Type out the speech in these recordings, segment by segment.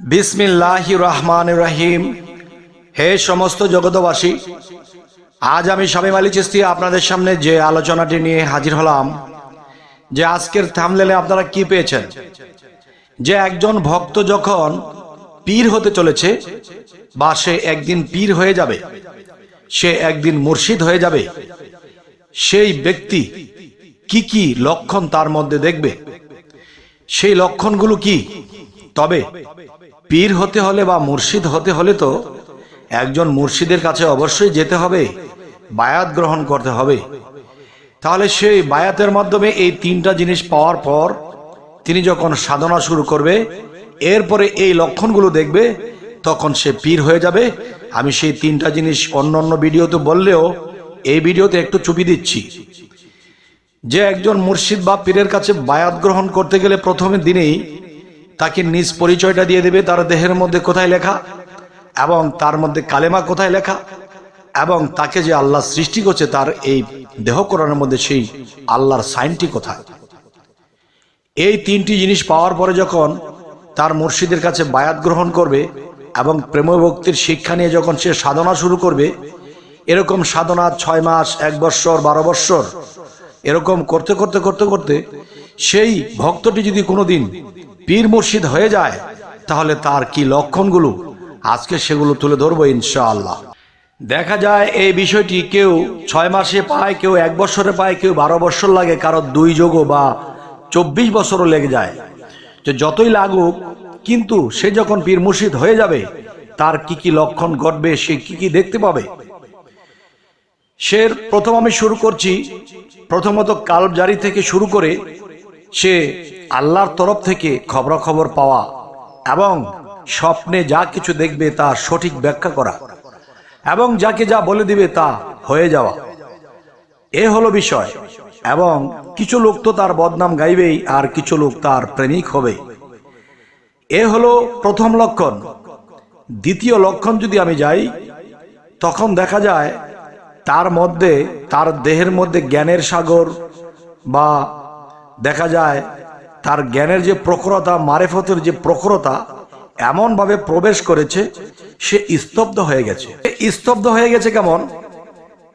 বিসমিল্লাহ রহমান রহিম। হে সমস্ত জগতবাসী আজ আমি স্বামী আলী চিস্তি আপনাদের সামনে যে আলোচনাটি নিয়ে হাজির হলাম, যে আজকের থামলেলে আপনারা কি পেয়েছেন? যে একজন ভক্ত যখন পীর হতে চলেছে, বা সে একদিন পীর হয়ে যাবে, সে একদিন মুর্শিদ হয়ে যাবে, সেই ব্যক্তি কি কি লক্ষণ তার মধ্যে দেখবে? সেই লক্ষণগুলো কি? তবে পীর হতে হলে বা মুর্শিদ হতে হলে তো একজন মুর্শিদের কাছে অবশ্যই যেতে হবে, বায়াত গ্রহণ করতে হবে। তাহলে সেই বায়াতের মাধ্যমে এই তিনটা জিনিস পাওয়ার পর তিনি যখন সাধনা শুরু করবে, এরপরে এই লক্ষণগুলো দেখবে, তখন সে পীর হয়ে যাবে। আমি সেই তিনটা জিনিস অন্য অন্য ভিডিওতে বললেও এই ভিডিওতে একটু চুপি দিচ্ছি। যে একজন মুর্শিদ বা পীরের কাছে বায়াত গ্রহণ করতে গেলে প্রথমে দিনেই তাকে নিজ পরিচয়টা দিয়ে দেবে তার দেহের মধ্যে কোথায় লেখা, এবং তার মধ্যে কালেমা কোথায় লেখা, এবং তাকে যে আল্লাহ সৃষ্টি করছে তার এই দেহকরণের মধ্যে সেই আল্লাহর সাইনটি কোথায়। এই তিনটি জিনিস পাওয়ার পরে যখন তার মুর্শিদের কাছে বায়াত গ্রহণ করবে এবং প্রেম ভক্তির শিক্ষা নিয়ে যখন সে সাধনা শুরু করবে, এরকম সাধনা ছয় মাস, এক বৎসর বারো বৎসর এরকম করতে করতে করতে করতে সেই ভক্তটি যদি কোনোদিন পীর মুর্শিদ হয়ে যায়, তাহলে তার কি লক্ষণগুলো? আজকে সেগুলো তুলে ধরবো ইনশাআল্লাহ। দেখা যায় এই বিষয়টি কেউ ছয় মাসে পায়, কেউ এক বছরে পায়, কেউ বারো বছর লাগে, কারও দুই যোগও বা চব্বিশ বছরও লেগে যায়। যে যতই লাগুক, কিন্তু সে যখন পীর মুর্শিদ হয়ে যাবে, তার কি কি লক্ষণ ঘটবে, সে কি কি দেখতে পাবে? সে প্রথম আমি শুরু করছি। প্রথমত কালজারি থেকে শুরু করে সে আল্লাহর তরফ থেকে খবরাখবর পাওয়া এবং স্বপ্নে যা কিছু দেখবে তা সঠিক ব্যাখ্যা করা এবং যাকে যা বলে দিবে তা হয়ে যাওয়া। এ হলো বিষয় এবং কিছু লোক তো তার বদনাম গাইবেই আর কিছু লোক তার প্রেমিক হবে। এ হলো প্রথম লক্ষণ। দ্বিতীয় লক্ষণ যদি আমি যাই, তখন দেখা যায় তার মধ্যে, তার দেহের মধ্যে জ্ঞানের সাগর বা দেখা যায় তার জ্ঞানের যে প্রখরতা, মারেফতের যে প্রখরতা এমনভাবে প্রবেশ করেছে, সে স্তব্ধ হয়ে গেছে। স্তব্ধ হয়ে গেছে কেমন?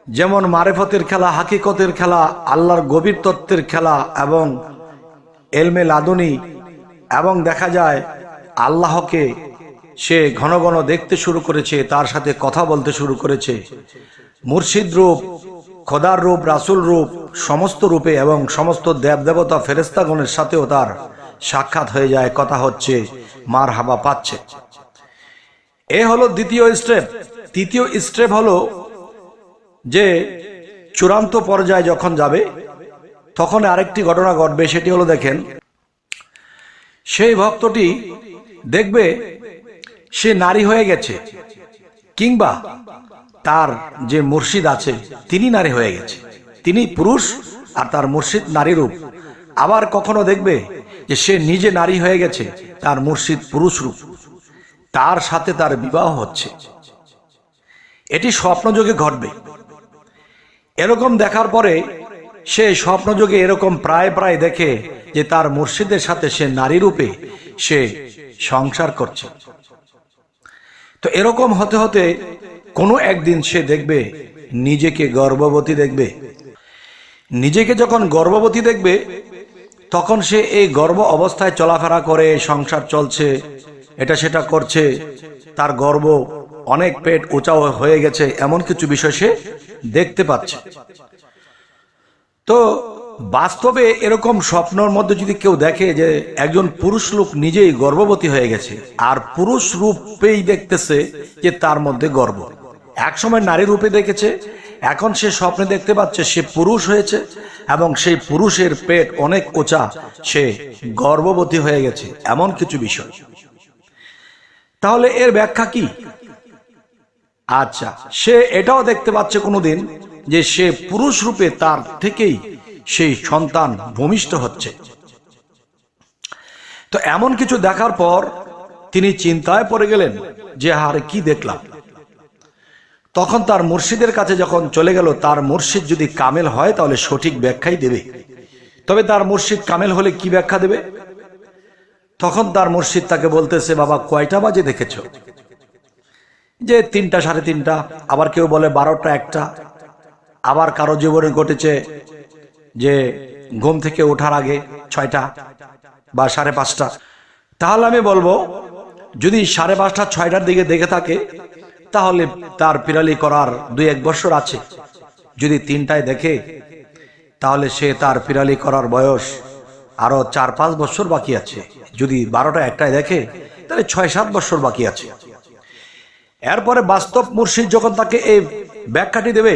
যেমন মারেফতের খেলা, হাকিকতের খেলা, আল্লাহর গভীর তত্ত্বের খেলা এবং এলমে লাদুনি এবং দেখা যায় আল্লাহকে সে ঘন ঘন দেখতে শুরু করেছে, তার সাথে কথা বলতে শুরু করেছে। মুর্শিদ রূপ, খোদার রূপ, রাসুল রূপ সমস্ত রূপে এবং সমস্ত দেব দেবতা ফেরেস্তাগণের সাথেও তার সাক্ষাৎ হয়ে যায়। কথা হচ্ছে মার হাবা পাচ্ছে। এ হলো দ্বিতীয় স্টেপ। তৃতীয় স্টেপ হলো যে চূড়ান্ত পর্যায়ে যখন যাবে, তখন আরেকটি ঘটনা ঘটবে, সেটি হলো দেখেন, সেই ভক্তটি দেখবে সে নারী হয়ে গেছে, কিংবা তার যে মুর্শিদ আছে, তিনি নারী হয়ে গেছে। তিনি পুরুষ আর তার মুর্শিদ নারী রূপ। আবার কখনো দেখবে যে সে নিজে নারী হয়ে গেছে, তার মুর্শিদ পুরুষ রূপ। তার সাথে তার বিবাহ হচ্ছে। এটি স্বপ্নযোগে ঘটবে। এরকম দেখার পরে সে স্বপ্নযোগে এরকম প্রায় প্রায় দেখে যে তার মুর্শিদের সাথে সে নারী রূপে সে সংসার করছে। তো এরকম হতে হতে কোনো একদিন সে দেখবে, নিজেকে গর্ভবতী দেখবে নিজেকে যখন গর্ভবতী দেখবে, তখন সে এই গর্ব অবস্থায় চলাফেরা করে, সংসার চলছে, এটা সেটা করছে, তার গর্ব অনেক পেট উঁচাও হয়ে গেছে, এমন কিছু বিষয় সে দেখতে পাচ্ছে। তো বাস্তবে এরকম স্বপ্নর মধ্যে যদি কেউ দেখে যে একজন পুরুষ লোক নিজেই গর্ভবতী হয়ে গেছে, আর পুরুষ রূপেই দেখতেছে যে তার মধ্যে গর্ব একসময় নারী রূপে দেখেছে, এখন সে স্বপ্নে দেখতে পাচ্ছে সে পুরুষ হয়েছে এবং সেই পুরুষের পেট অনেক উঁচা, সে গর্ভবতী হয়ে গেছে, এমন কিছু বিষয়। তাহলে এর ব্যাখ্যা কি? আচ্ছা সে এটাও দেখতে পাচ্ছে কোনোদিন যে সে পুরুষ রূপে তার থেকেই সেই সন্তান ভূমিষ্ঠ হচ্ছে। তো এমন কিছু দেখার পর তিনি চিন্তায় পড়ে গেলেন যে হারে কি দেখলাম? তখন তার মুর্শিদের কাছে যখন চলে গেল, তার মুর্শিদ যদি কামেল হয়, তাহলে সঠিক ব্যাখ্যাই দেবে। তবে তার মুর্শিদ কামেল হলে কি ব্যাখ্যা দেবে? তখন তার মুর্শিদ তাকে বলতেছে, বাবা, কয়টা বাজে দেখেছ? যে, তিনটা, সাড়ে তিনটা। আবার কেউ বলে, বারোটা, একটা। আবার কারও জীবনে ঘটেছে যে, ঘুম থেকে ওঠার আগে ছয়টা বা সাড়ে পাঁচটা। তাহলে আমি বলব, যদি সাড়ে পাঁচটা, ছয়টার দিকে দেখে থাকে তাহলে তার পিরালি করার দুই এক বছর আছে। যদি তিনটায় দেখে, তাহলে সে তার পিরালি করার বয়স আরও চার পাঁচ বছর বাকি আছে। যদি বারোটা একটায় দেখে, তাহলে ছয় সাত বছর বাকি আছে। এরপরে বাস্তব মুর্শিদ যখন তাকে এই ব্যাখ্যাটি দেবে,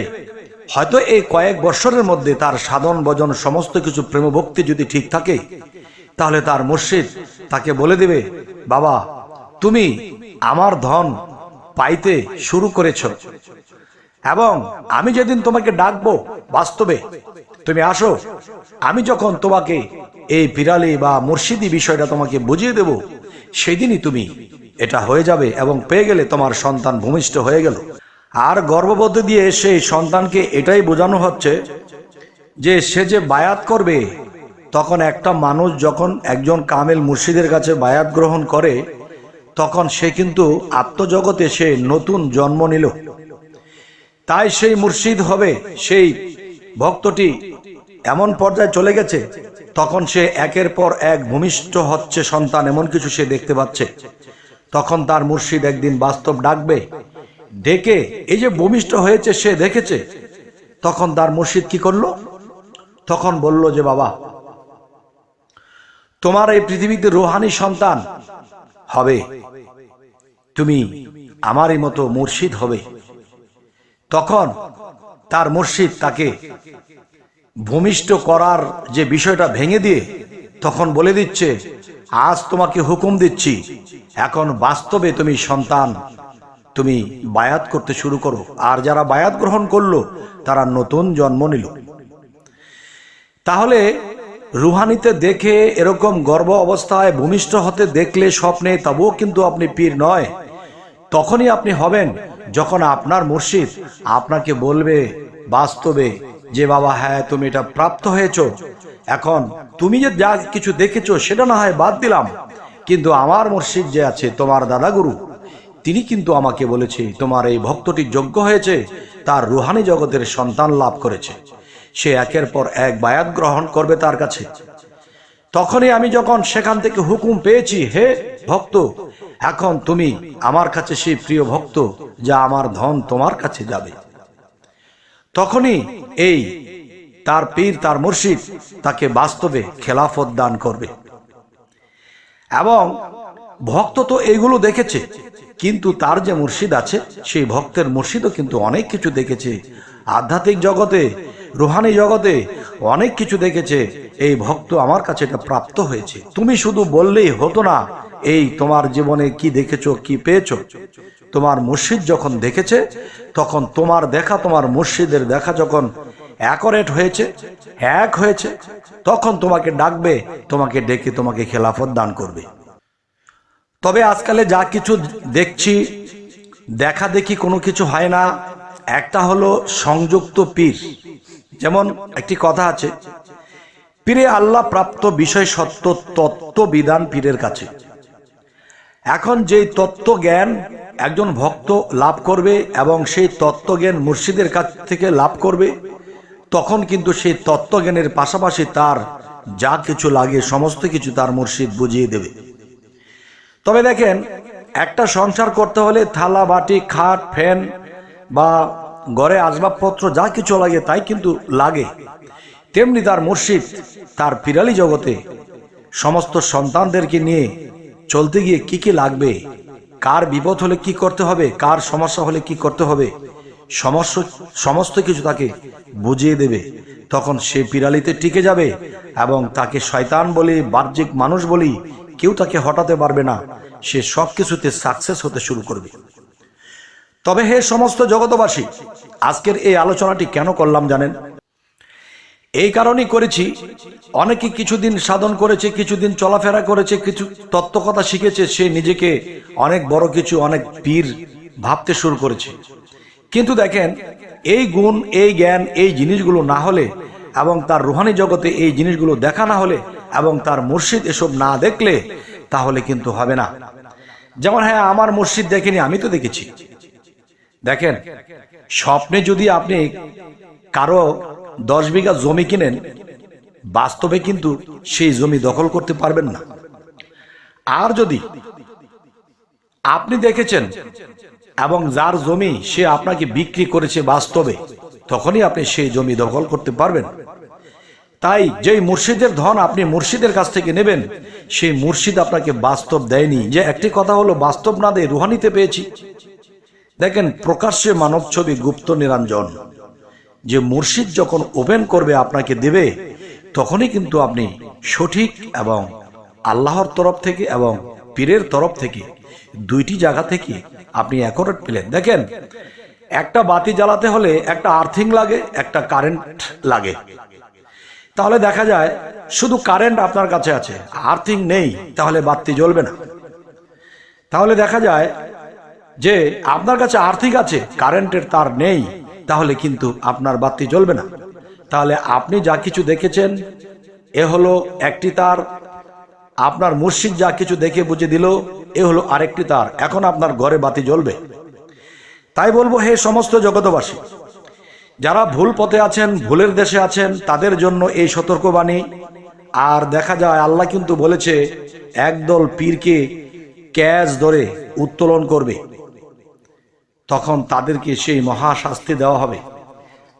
হয়তো এই কয়েক বছরের মধ্যে তার সাধন, ভজন, সমস্ত কিছু প্রেম ভক্তি যদি ঠিক থাকে, তাহলে তার মুর্শিদ তাকে বলে দেবে, বাবা, তুমি আমার ধন পাইতে শুরু করেছ। এবং আমি যেদিন তোমাকে ডাকবো, বাস্তবে তুমি আসো, আমি যখন তোমাকে এই পিরালি বা মুর্শিদি বিষয়টা তোমাকে বুঝিয়ে দেব, সেদিনই তুমি এটা হয়ে যাবে এবং পেয়ে গেলে তোমার সন্তান ভূমিষ্ঠ হয়ে গেল। আর গর্ভবতী দিয়ে সেই সন্তানকে এটাই বোঝানো হচ্ছে যে সে যে বায়াত করবে, তখন একটা মানুষ যখন একজন কামেল মুর্শিদের কাছে বায়াত গ্রহণ করে তখন সে কিন্তু আত্মজগতে সে নতুন জন্ম নিল। তাই সেই মুর্শিদ হবে, সেই ভক্তটি এমন পর্যায়ে চলে গেছে, তখন সে একের পর এক ভূমিষ্ঠ হচ্ছে সন্তান এমন কিছু সে দেখতে পাচ্ছে। তখন তার মুর্শিদ একদিন বাস্তব ডাকবে, ডেকে, এই যে ভূমিষ্ঠ হয়েছে সে দেখেছে। তখন তার মুর্শিদ কি করল? তখন বলল যে, বাবা, তোমার এই পৃথিবীতে রোহানি সন্তান হবে। তুমি আমারই মতো মুর্শিদ হবে। তখন তার মুর্শিদ তাকে ভূমিষ্ঠ করার যে বিষয়টা ভেঙে দিয়ে তখন বলে দিচ্ছে, আজ তোমাকে হুকুম দিচ্ছি, এখন বাস্তবে তুমি সন্তান, তুমি বায়াত করতে শুরু করো। আর যারা বায়াত গ্রহণ করল, তারা নতুন জন্ম নিল। তাহলে রুহানিতে দেখে এরকম গর্ব অবস্থায় ভূমিষ্ঠ হতে দেখলে স্বপ্নে তবুও কিন্তু আপনি পীর নয়। তখনই আপনি হবেন যখন আপনার মুর্শিদ আপনাকে বলবে বাস্তবে যে বাবা হ্যাঁ তুমি এটা প্রাপ্ত হয়েছ। এখন তুমি যে যা কিছু দেখেছ সেটা না হয় বাদ দিলাম। কিন্তু আমার মুর্শিদ যে আছে, তোমার দাদাগুরু, তিনি কিন্তু আমাকে বলেছে, তোমার এই ভক্তটি যোগ্য হয়েছে, তার রুহানি জগতের সন্তান লাভ করেছে। সে একের পর এক বায়াত গ্রহণ করবে তার কাছে। তখনই আমি যখন সেখান থেকে হুকুম পেয়েছি, হে ভক্ত, এখন তুমি আমার কাছে সেই প্রিয় ভক্ত যা আমার ধন তোমার কাছে যাবে। তখনই এই তার পীর, তার মুর্শিদ তাকে বাস্তবে খেলাফত দান করবে। এবং ভক্ত তো এইগুলো দেখেছে, কিন্তু তার যে মুর্শিদ আছে, সেই ভক্তের মুর্শিদও কিন্তু অনেক কিছু দেখেছে। আধ্যাত্মিক জগতে রুহানি জগতে অনেক কিছু দেখেছে। এই ভক্ত আমার কাছে এটা প্রাপ্ত হয়েছে। তুমি শুধু বললেই হতো না, এই তোমার জীবনে কি দেখেছ, কি পেয়েছ? তোমার মুর্শিদ যখন দেখেছে, তখন তোমার দেখা, তোমার মুর্শিদের দেখা যখন অ্যাকোরেট হয়েছে, এক হয়েছে, তখন তোমাকে ডাকবে, তোমাকে ডেকে তোমাকে খেলাফত দান করবে। তবে আজকালে যা কিছু দেখছি, দেখা দেখি কোনো কিছু হয় না। একটা হলো সংযুক্ত পীর। যেমন একটি কথা আছে, পীরে আল্লাহ প্রাপ্ত বিষয় সত্য তত্ত্ব বিধান পীরের কাছে। এখন যেই তত্ত্ব জ্ঞান একজন ভক্ত লাভ করবে এবং সেই তত্ত্বজ্ঞান মুর্শিদের কাছ থেকে লাভ করবে, তখন কিন্তু সেই তত্ত্বজ্ঞানের পাশাপাশি তার যা কিছু লাগে, সমস্ত কিছু তার মুর্শিদ বুঝিয়ে দেবে। তবে দেখেন, একটা সংসার করতে হলে থালা, বাটি, খাট, ফ্যান বা ঘরে আসবাবপত্র যা কিছু লাগে তাই কিন্তু লাগে। তেমনি তার মুর্শিদ, তার পিরালি জগতে সমস্ত সন্তানদেরকে নিয়ে চলতে গিয়ে কি কি লাগবে, কার বিপদ হলে কি করতে হবে, কার সমস্যা হলে কি করতে হবে, সমস্ত সমস্ত কিছু তাকে বুঝিয়ে দেবে। তখন সে পিরালিতে টিকে যাবে এবং তাকে শয়তান বলি, বাহ্যিক মানুষ বলি, কেউ তাকে হটাতে পারবে না। সে সব কিছুতে সাকসেস হতে শুরু করবে। তবে হে সমস্ত জগতবাসী আজকের এই আলোচনাটি কেন করলাম জানেন? এই কারণেই করেছি, অনেকে কিছুদিন সাধন করেছে, কিছুদিন চলাফেরা করেছে, কিছু তত্ত্বকথা শিখেছে, সে নিজেকে অনেক বড় কিছু, অনেক পীর ভাবতে শুরু করেছে। কিন্তু দেখেন, এই গুণ, এই জ্ঞান, এই জিনিসগুলো না হলে এবং তার রুহানি জগতে এই জিনিসগুলো দেখা না হলে এবং তার মুর্শিদ এসব না দেখলে তাহলে কিন্তু হবে না। যেমন হ্যাঁ আমার মসজিদ দেখেনি, আমি তো দেখেছি। দেখেন, স্বপ্নে যদি আপনি কারও দশ বিঘা জমি কিনেন, বাস্তবে কিন্তু সেই জমি দখল করতে পারবেন না। আর যদি আপনি দেখেছেন এবং যার জমি সে আপনাকে বিক্রি করেছে বাস্তবে, তখনই আপনি সেই জমি দখল করতে পারবেন। তাই যেই মুর্শিদের ধন আপনি মুর্শিদের কাছ থেকে নেবেন, সেই মুর্শিদ আপনাকে বাস্তব দেয়নি। যে একটি কথা হলো, বাস্তব না দিয়ে রুহানিতে পেয়েছি। দেখেন, প্রকাশ্যে মানব ছবি গুপ্ত নিরঞ্জন। যে মুর্শিদ যখন ওপেন করবে, আপনাকে দেবে, তখনই কিন্তু আপনি সঠিক এবং আল্লাহর তরফ থেকে এবং পীরের তরফ থেকে দুইটি জায়গা থেকে আপনি অ্যাকোরেট পেলেন। দেখেন, একটা বাতি জ্বালাতে হলে একটা আর্থিং লাগে, একটা কারেন্ট লাগে। তাহলে দেখা যায়, শুধু কারেন্ট আপনার কাছে আছে আর্থিং নেই, তাহলে বাতি জ্বলবে না। তাহলে দেখা যায় যে আপনার কাছে আর্থিক আছে, কারেন্টের তার নেই, তাহলে কিন্তু আপনার বাতি জ্বলবে না। তাহলে আপনি যা কিছু দেখেছেন, এ হলো একটি তার। আপনার মুর্শিদ যা কিছু দেখে বুঝে দিল, এ হলো আরেকটি তার। এখন আপনার ঘরে বাতি জ্বলবে। তাই বলব, হে সমস্ত জগতবাসী যারা ভুল পথে আছেন, ভুলের দেশে আছেন, তাদের জন্য এই সতর্কবাণী। আর দেখা যায়, আল্লাহ কিন্তু বলেছে, একদল পীরকে ক্যাচ ধরে উত্তোলন করবে। তখন তাদেরকে সেই মহা শাস্তি দেওয়া হবে।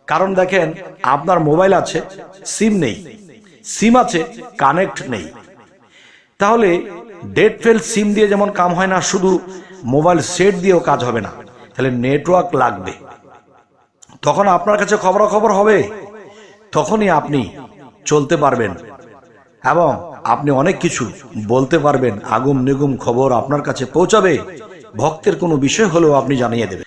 কারণ দেখেন, আপনার মোবাইল আছে, সিম নেই। সিম আছে, কানেক্ট নেই। তাহলে ডেট ফেল সিম দিয়ে যেমন কাম হয় না, শুধু মোবাইল সেট দিয়েও কাজ হবে না। তাহলে নেটওয়ার্ক লাগবে। তখন আপনার কাছে খবরাখবর হবে। তখনই আপনি চলতে পারবেন। এবং আপনি অনেক কিছু বলতে পারবেন। আগুম নিগুম খবর আপনার কাছে পৌঁছাবে। ভক্তের কোনো বিষয় হলেও আপনি জানিয়ে দেবেন।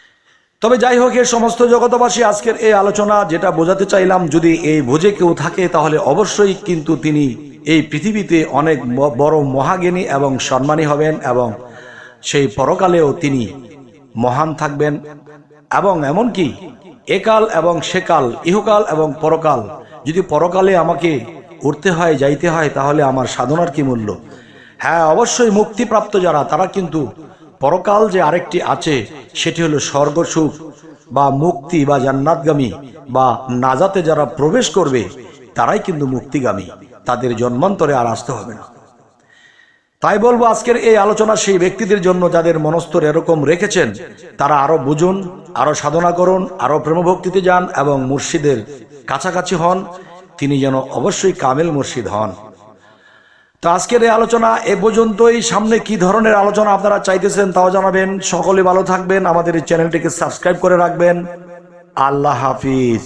তবে যাই হোক এই সমস্ত জগতবাসী আজকের এই আলোচনা যেটা বোঝাতে চাইলাম, যদি এই বোঝে কেউ থাকে, তাহলে অবশ্যই কিন্তু তিনি এই পৃথিবীতে অনেক বড় মহাজ্ঞানী এবং সম্মানী হবেন এবং সেই পরকালেও তিনি মহান থাকবেন। এবং এমনকি একাল এবং সেকাল, ইহকাল এবং পরকাল, যদি পরকালে আমাকে উঠতে হয়, যাইতে হয়, তাহলে আমার সাধনার কি মূল্য? হ্যাঁ অবশ্যই মুক্তিপ্রাপ্ত যারা, তারা কিন্তু পরকাল যে আরেকটি আছে, সেটি হলো স্বর্গসুখ বা মুক্তি বা জান্নাতগামী বা নাজাতে যারা প্রবেশ করবে, তারাই কিন্তু মুক্তিগামী। তাদের জন্মান্তরে আর আসতে হবে না। তাই বলব, আজকের এই আলোচনা সেই ব্যক্তিদের জন্য যাদের মনস্তর এরকম রেখেছেন, তারা আরও বুঝুন, আরও সাধনা করুন, আরও প্রেমভক্তিতে যান এবং মুর্শিদের কাছাকাছি হন। তিনি যেন অবশ্যই কামেল মুর্শিদ হন। তো আজকের এই আলোচনা এ পর্যন্তই। সামনে কি ধরনের আলোচনা আপনারা চাইতেছেন তাও জানাবেন। সকলে ভালো থাকবেন। আমাদের এই চ্যানেলটিকে সাবস্ক্রাইব করে রাখবেন। আল্লাহ হাফিজ।